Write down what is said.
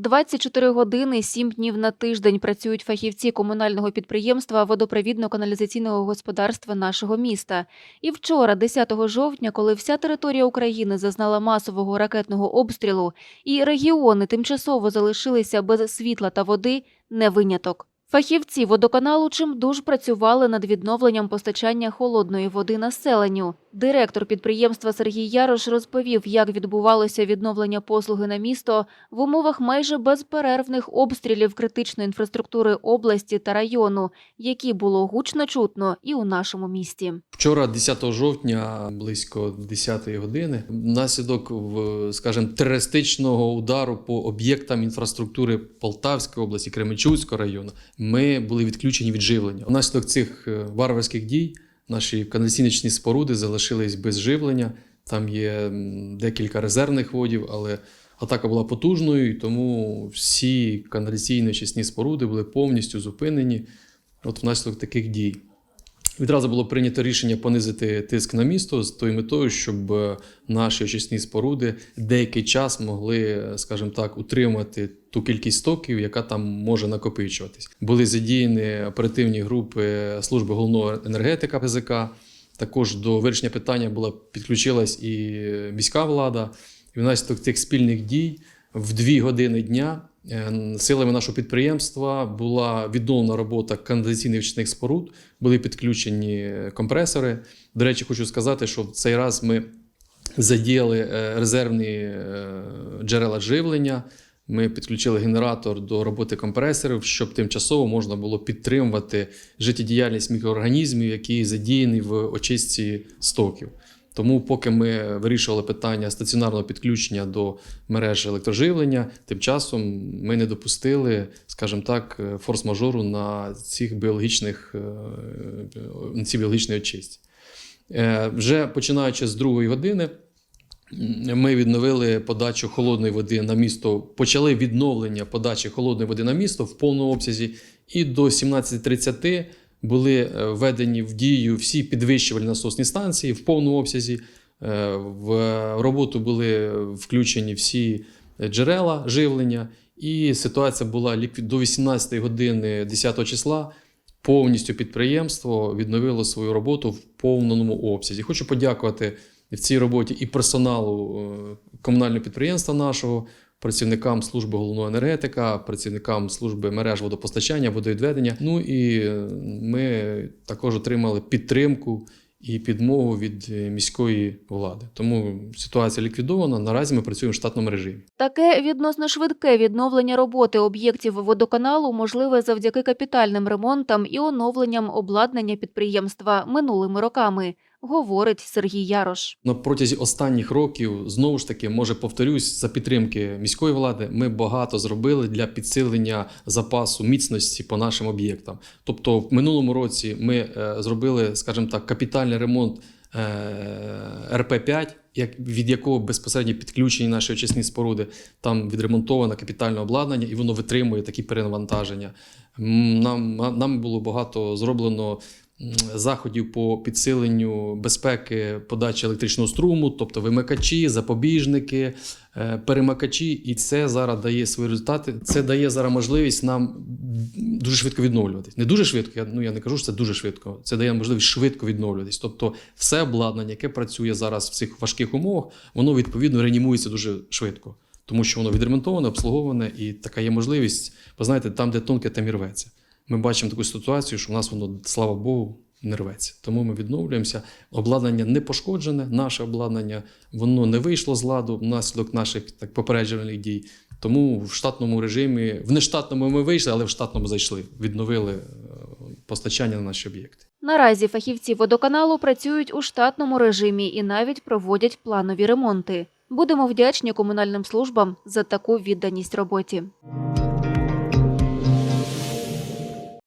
24 години, 7 днів на тиждень працюють фахівці комунального підприємства водопровідно-каналізаційного господарства нашого міста. І вчора, 10 жовтня, коли вся територія України зазнала масового ракетного обстрілу, і регіони тимчасово залишилися без світла та води, не виняток. Фахівці водоканалу чимдуж працювали над відновленням постачання холодної води населенню. Директор підприємства Сергій Ярош розповів, як відбувалося відновлення послуги на місто в умовах майже безперервних обстрілів критичної інфраструктури області та району, які було гучно чутно і у нашому місті. Вчора, 10 жовтня, близько 10 години, внаслідок, скажімо, терористичного удару по об'єктам інфраструктури Полтавської області, Кременчуцького району, ми були відключені від живлення. Внаслідок цих е, варварських дій наші каналізаційні споруди залишились без живлення. Там є декілька резервних водів, але атака була потужною, і тому всі каналізаційні очисні споруди були повністю зупинені от внаслідок таких дій. Відразу було прийнято рішення понизити тиск на місто з тою метою, щоб е, наші очисні споруди деякий час могли, е, скажімо так, утримати ту кількість стоків, яка там може накопичуватись. Були задіяні оперативні групи служби головного енергетика ПЗК. Також до вирішення питання була підключилась і міська влада. І внаслідок цих спільних дій в дві години дня силами нашого підприємства була відновлена робота каналізаційних очисних споруд, були підключені компресори. До речі, хочу сказати, що в цей раз ми задіяли е, резервні е, джерела живлення. Ми підключили генератор до роботи компресорів, щоб тимчасово можна було підтримувати життєдіяльність мікроорганізмів, які задіяні в очистці стоків. Тому, поки ми вирішували питання стаціонарного підключення до мереж електроживлення, тим часом ми не допустили, скажімо так, е, форс-мажору на цих біологічних е, на цій біологічній очистці. Е, Вже починаючи з другої години, ми відновили подачу холодної води на місто, почали відновлення подачі холодної води на місто в повному обсязі, і до 17.30 були е, введені в дію всі підвищувальні насосні станції в повному обсязі. Е, В роботу були включені всі джерела живлення, і ситуація була до 18 години 10 числа. Повністю підприємство відновило свою роботу в повному обсязі. Хочу подякувати в цій роботі і персоналу е, комунального підприємства нашого, працівникам служби головного енергетика, працівникам служби мереж водопостачання, водовідведення. Ну і е, ми також отримали підтримку і підмогу від е, міської влади. Тому ситуація ліквідована. Наразі ми працюємо в штатному режимі. Таке відносно швидке відновлення роботи об'єктів водоканалу можливе завдяки капітальним ремонтам і оновленням обладнання підприємства минулими роками, говорить Сергій Ярош. На протязі останніх років знову ж таки, може повторюсь, за підтримки міської влади, ми багато зробили для підсилення запасу міцності по нашим об'єктам. Тобто, в минулому році ми е, зробили, скажімо так, капітальний ремонт е, РП-5, як, від якого безпосередньо підключені наші очисні споруди. Там відремонтоване капітальне обладнання, і воно витримує такі перенавантаження. Нам, нам було багато зроблено заходів по підсиленню безпеки подачі електричного струму, тобто вимикачі, запобіжники, е, перемикачі, і це зараз дає свої результати. Це дає зараз можливість нам дуже швидко відновлюватись. Не дуже швидко, я, ну я не кажу, що це дуже швидко. Це дає можливість швидко відновлюватись. Тобто, все обладнання, яке працює зараз в цих важких умовах, воно відповідно реанімується дуже швидко. Тому що воно відремонтоване, обслуговане, і така є можливість. Ви знаєте, там, де тонке, там і рветься. Ми бачимо таку ситуацію, що в нас воно, слава Богу, не рветься. Тому ми відновлюємося. Обладнання не пошкоджене, наше обладнання, воно не вийшло з ладу внаслідок наших так, попереджувальних дій. Тому в штатному режимі, в нештатному ми вийшли, але в штатному зайшли, відновили е, постачання на наші об'єкти. Наразі фахівці водоканалу працюють у штатному режимі і навіть проводять планові ремонти. Будемо вдячні комунальним службам за таку відданість роботі.